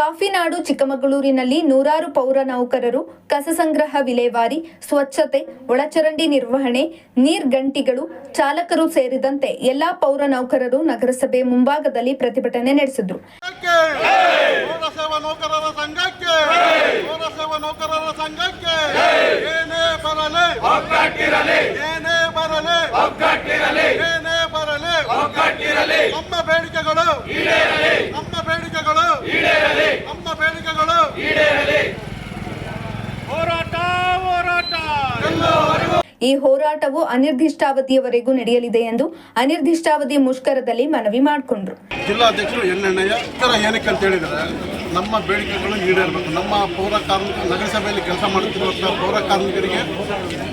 ಕಾಫಿನಾಡು ಚಿಕ್ಕಮಗಳೂರಿನಲ್ಲಿ ನೂರಾರು ಪೌರ ನೌಕರರು, ಕಸ ಸಂಗ್ರಹ ವಿಲೇವಾರಿ, ಸ್ವಚ್ಛತೆ, ಒಳಚರಂಡಿ ನಿರ್ವಹಣೆ ನೀರ್ಗಂಟಿಗಳು ಚಾಲಕರು ಸೇರಿದಂತೆ ಎಲ್ಲಾ ಪೌರ ನೌಕರರು ನಗರಸಭೆ ಮುಂಭಾಗದಲ್ಲಿ ಪ್ರತಿಭಟನೆ ನಡೆಸಿದ್ರು. ಏನೇ ಬರಲಿ ನಮ್ಮ ಬೇಡಿಕೆಗಳು ನಮ್ಮ ಬೇಡಿಕೆಗಳು ನಮ್ಮ ಬೇಡಿಕೆಗಳು ಹೋರಾಟ ಹೋರಾಟ. ಈ ಹೋರಾಟವು ಅನಿರ್ದಿಷ್ಟಾವಧಿಯವರೆಗೂ ನಡೆಯಲಿದೆ ಎಂದು ಅನಿರ್ದಿಷ್ಟಾವಧಿ ಮುಷ್ಕರದಲ್ಲಿ ಮನವಿ ಮಾಡಿಕೊಂಡ್ರು. ಜಿಲ್ಲಾಧ್ಯಕ್ಷರು ಎಣ್ಣೆಣ್ಣೆಯ ಇತರ ಏನಕ್ಕೆ ಅಂತ ಹೇಳಿದರೆ ನಮ್ಮ ಬೇಡಿಕೆಗಳು ಈಡೇರಬೇಕು. ನಮ್ಮ ಪೌರ ಕಾರ್ಮಿಕ ನಗರಸಭೆಯಲ್ಲಿ ಕೆಲಸ ಮಾಡುತ್ತಿರುವಂಥ ಪೌರ ಕಾರ್ಮಿಕರಿಗೆ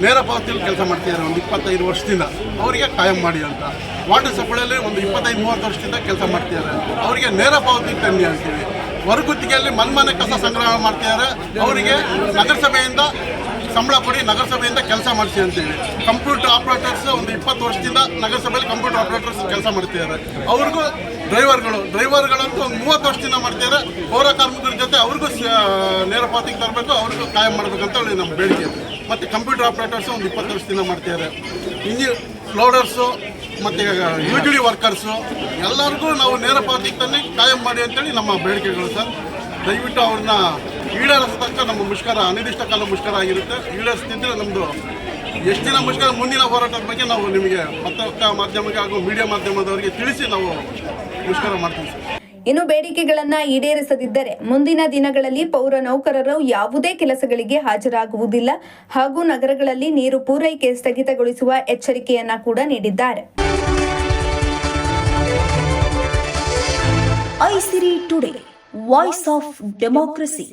ನೇರ ಪಾವತಿಯಲ್ಲಿ ಕೆಲಸ ಮಾಡ್ತಿದ್ದಾರೆ ಒಂದು ಇಪ್ಪತ್ತೈದು ವರ್ಷದಿಂದ. ಅವರಿಗೆ ಕಾಯಂ ಮಾಡಿ ಅಂತ. ವಾಟರ್ ಸಪ್ಲೈಯಲ್ಲಿ ಒಂದು ಇಪ್ಪತ್ತೈದು, ಮೂವತ್ತು ವರ್ಷದಿಂದ ಕೆಲಸ ಮಾಡ್ತಿದ್ದಾರೆ ಅವರಿಗೆ ನೇರ ಪಾವತಿ ತನ್ನಿ ಅಂತೀವಿ. ಹೊರಗುತ್ತಿಗೆಯಲ್ಲಿ ಮನ್ಮನೆ ಕಸ ಸಂಗ್ರಹ ಮಾಡ್ತಿದ್ದಾರೆ. ಅವರಿಗೆ ನಗರಸಭೆಯಿಂದ ಸಂಬಳ ಕೊಡಿ ನಗರಸಭೆಯಿಂದ ಕೆಲಸ ಮಾಡಿಸಿ ಅಂತೇಳಿ. ಕಂಪ್ಯೂಟರ್ ಆಪರೇಟರ್ಸ್ ಒಂದು ಇಪ್ಪತ್ತು ವರ್ಷದಿಂದ ನಗರಸಭೆಯಲ್ಲಿ ಕಂಪ್ಯೂಟರ್ ಆಪರೇಟರ್ಸ್ ಕೆಲಸ ಮಾಡ್ತಿದ್ದಾರೆ. ಅವ್ರಿಗೂ ಡ್ರೈವರ್ಗಳು, ಡ್ರೈವರ್ಗಳಂತೂ ಒಂದು ಮೂವತ್ತು ವರ್ಷದಿಂದ ಮಾಡ್ತಿದ್ದಾರೆ. ಪೌರ ಕಾರ್ಮಿಕರ ಜೊತೆ ಅವ್ರಿಗೂ ನೇರ ಪಾವತಿಗೆ ತರಬೇಕು, ಅವ್ರಿಗೂ ಕಾಯಂ ಮಾಡಬೇಕಂತ ಹೇಳಿ ನಮ್ಮ ಬೇಡಿಕೆ ಮತ್ತು ಕಂಪ್ಯೂಟರ್ ಆಪರೇಟರ್ಸ್ ಒಂದು ಇಪ್ಪತ್ತು ವರ್ಷದಿಂದ ಮಾಡ್ತಿದ್ದಾರೆ. ಇಂಜಿ ಲೋಡರ್ಸು ಮತ್ತು ಯು ಡಿ ವರ್ಕರ್ಸು ಎಲ್ಲರಿಗೂ ನಾವು ನೇರ ಪಾತಿಗೆ ಕಾಯಂ ಮಾಡಿ ಅಂತೇಳಿ ನಮ್ಮ ಬೇಡಿಕೆಗಳು ಸರ್. ದಯವಿಟ್ಟು ಅವ್ರನ್ನ ಈಡೇರಿಸ ತನಕ ನಮ್ಮ ಮುಷ್ಕರ ಅನಿರ್ದಿಷ್ಟ ಕಾಲ ಮುಷ್ಕರ ಆಗಿರುತ್ತೆ. ಈಡೇರಿಸ್ತಿದ್ರೆ ನಮ್ಮದು ಎಷ್ಟು ದಿನ ಮುಷ್ಕರ ಮುಂದಿನ ಹೋರಾಟದ ಬಗ್ಗೆ ನಾವು ನಿಮಗೆ ಪತ್ರಕ ಮಾಧ್ಯಮಕ್ಕೆ ಹಾಗೂ ಮೀಡಿಯಾ ಮಾಧ್ಯಮದವರಿಗೆ ತಿಳಿಸಿ ನಾವು ಮುಷ್ಕರ ಮಾಡ್ತೀವಿ ಇನ್ನು ಬೇಡಿಕೆಗಳನ್ನ ಈಡೇರಿಸದಿದ್ದರೆ ಮುಂದಿನ ದಿನಗಳಲ್ಲಿ ಪೌರ ನೌಕರರು ಯಾವುದೇ ಕೆಲಸಗಳಿಗೆ ಹಾಜರಾಗುವುದಿಲ್ಲ ಹಾಗೂ ನಗರಗಳಲ್ಲಿ ನೀರು ಪೂರೈಕೆ ಸ್ಥಗಿತಗೊಳಿಸುವ ಎಚ್ಚರಿಕೆಯನ್ನ ಕೂಡ ನೀಡಿದ್ದಾರೆ. Isiri today voice of democracy